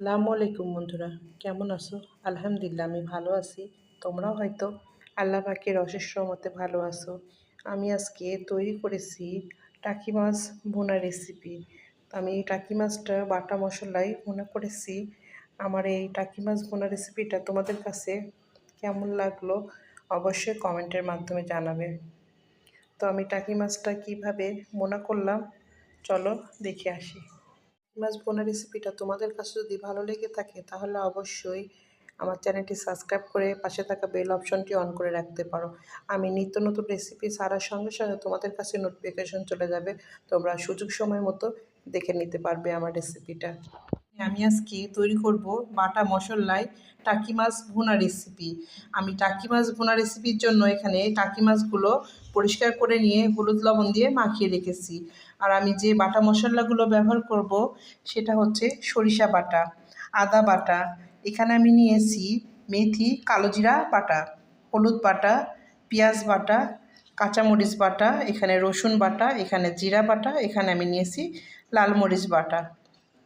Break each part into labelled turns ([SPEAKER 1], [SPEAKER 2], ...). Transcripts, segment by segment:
[SPEAKER 1] আসসালামু আলাইকুম বন্ধুরা, কেমন আছো? আলহামদুলিল্লাহ, আমি ভালো আছি। তোমরাও হয়তো আল্লাহ পাকের অশেষ মতে ভালো আছো। আমি আজকে তৈরি করেছি টাকি মাছ ভুনা রেসিপি তো আমি টাকি মাছটা বাটা মশলায় ভুনা করেছি। আমার এই টাকি মাছ ভুনা রেসিপিটা তোমাদের কাছে কেমন লাগল অবশ্যই কমেন্টের মাধ্যমে জানাবে। তো আমি টাকি মাছটা কীভাবে মোনা করলাম, চলো দেখে আসি। মাছ বোনা রেসিপিটা তোমাদের কাছে যদি ভালো লেগে থাকে, তাহলে অবশ্যই আমার চ্যানেলটি সাবস্ক্রাইব করে পাশে থাকা বেল অপশনটি অন করে রাখতে পারো। আমি নিত্য নতুন রেসিপি ছাড়ার সঙ্গে সঙ্গে তোমাদের কাছে নোটিফিকেশন চলে যাবে, তোমরা সুযোগ সময় মতো দেখে নিতে পারবে আমার রেসিপিটা আমি আজকে তৈরি করব বাটা মশলায় টাকি মাছ ভুনা রেসিপি আমি টাকি মাছ ভুনা রেসিপির জন্য এখানে টাকি মাছগুলো পরিষ্কার করে নিয়ে হলুদ লবণ দিয়ে মাখিয়ে রেখেছি। আর আমি যে বাটা মশলাগুলো ব্যবহার করব সেটা হচ্ছে সরিষা বাটা, আদা বাটা, এখানে আমি নিয়েছি মেথি, কালো জিরা বাটা, হলুদ বাটা, পেঁয়াজ বাটা, কাঁচামরিচ বাটা, এখানে রসুন বাটা, এখানে জিরা বাটা, এখানে আমি নিয়েছি লাল মরিচ বাটা।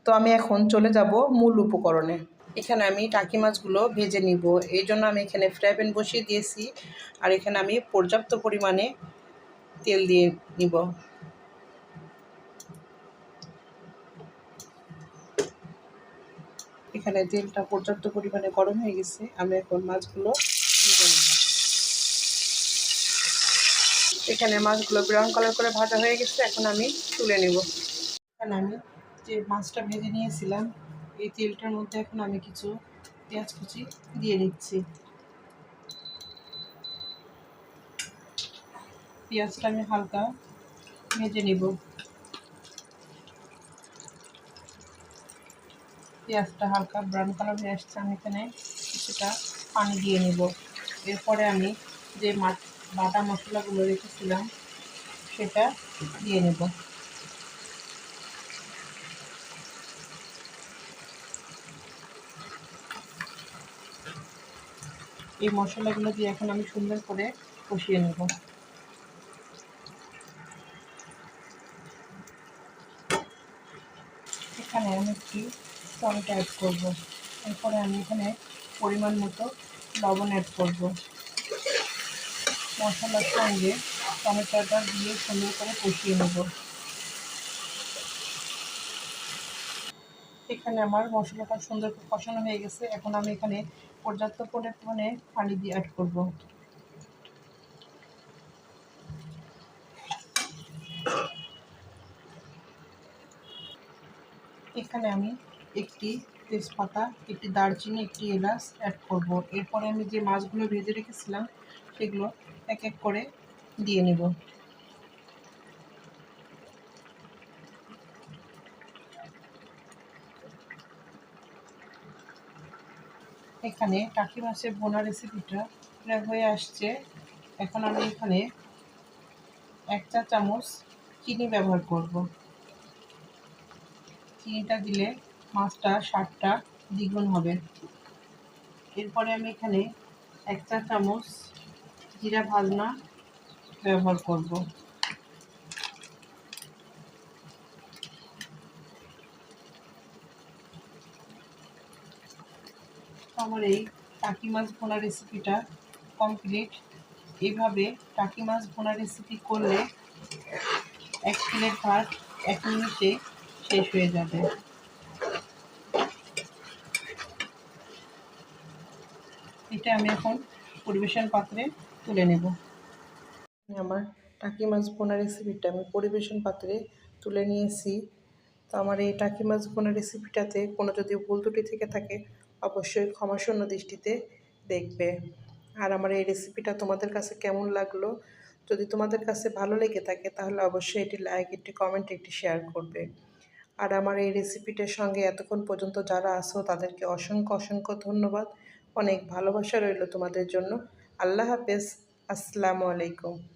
[SPEAKER 1] তো আমি এখন চলে যাব মূল উপকরণে। এখানে আমি টাকি মাছগুলো ভেজে নিব। এই জন্য আমি এখানে ফ্রাই প্যান বসিয়ে দিয়েছি আর এখানে আমি পর্যাপ্ত পরিমাণে তেল দিয়ে নিব। এখানে তেলটা পর্যাপ্ত পরিমাণে গরম হয়ে গেছে। আমি এখন মাছগুলো এখানে মাছগুলো ব্রাউন কালার করে ভাজা হয়ে গেছে। এখন আমি তুলে নেব। এখানে আমি যে মাছটা ভেজে নিয়েছিলাম, এই তেলটার মধ্যে এখন আমি কিছু পেঁয়াজ কুচি দিয়ে দিচ্ছি। পেঁয়াজটা আমি হালকা ভেজে নিব। পেঁয়াজটা হালকা ব্রাউন কালার হয়ে আসছে, আমি এখানে কিছুটা পানি দিয়ে নিব। এরপরে আমি যে বাটা মশলাগুলো রেখেছিলাম, সেটা দিয়ে নেব। এই মশলাগুলো দিয়ে এখন আমি সুন্দর করে কষিয়ে নেব। এখানে আমি একটি টমেটো অ্যাড করব। এরপরে আমি এখানে পরিমাণ মতো লবণ অ্যাড করব। মশলার সঙ্গে টমেটোটা দিয়ে সুন্দর করে কষিয়ে নেব। এখানে আমার মশলাটা সুন্দর করে কষানো হয়ে গেছে। এখন আমি এখানে পর্যাপ্ত পরিমাণে পানি দিয়ে অ্যাড করব। এখানে আমি একটি তেজপাতা, একটি দারচিনি, একটি এলাচ অ্যাড করব। এরপরে আমি যে মাছগুলো ভেজে রেখেছিলাম, সেগুলো এক এক করে দিয়ে নেব। এখানে টাকি মাছের বোনা রেসিপিটা প্রায় হয়ে আসছে। এখন আমি এখানে এক চা চামচ চিনি ব্যবহার করব। চিনিটা দিলে মাছটা স্বাদটা দ্বিগুণ হবে। এরপরে আমি এখানে এক চা চামচ জিরা ভাজনা ব্যবহার করব। আমার এই টাকি মাছ ভোনা রেসিপিটা কমপ্লিট এইভাবে টাকি মাছ ভোনা রেসিপি করলে এক প্লেট ভাত এক মিনিটে শেষ হয়ে যাবে। এটা আমি এখন পরিবেশন পাত্রে তুলে নেব। আমার টাকি মাছ বোনা রেসিপিটা আমি পরিবেশন পাত্রে তুলে নিয়েছি। তো আমার এই টাকি মাছ বোনা রেসিপিটাতে কোনো যদি ভুল ত্রুটি থেকে থাকে অবশ্যই ক্ষমাশূন্য দৃষ্টিতে দেখবে। আর আমার এই রেসিপিটা তোমাদের কাছে কেমন লাগল? যদি তোমাদের কাছে ভালো লেগে থাকে, তাহলে অবশ্যই এটি লাইক একটি কমেন্ট একটি শেয়ার করবে। আর আমার এই রেসিপিটার সঙ্গে এতক্ষণ পর্যন্ত যারা আসো তাদেরকে অসংখ্য অসংখ্য ধন্যবাদ। অনেক ভালোবাসা রইল তোমাদের জন্য। আল্লাহ হাফেজ। আসসালামু আলাইকুম।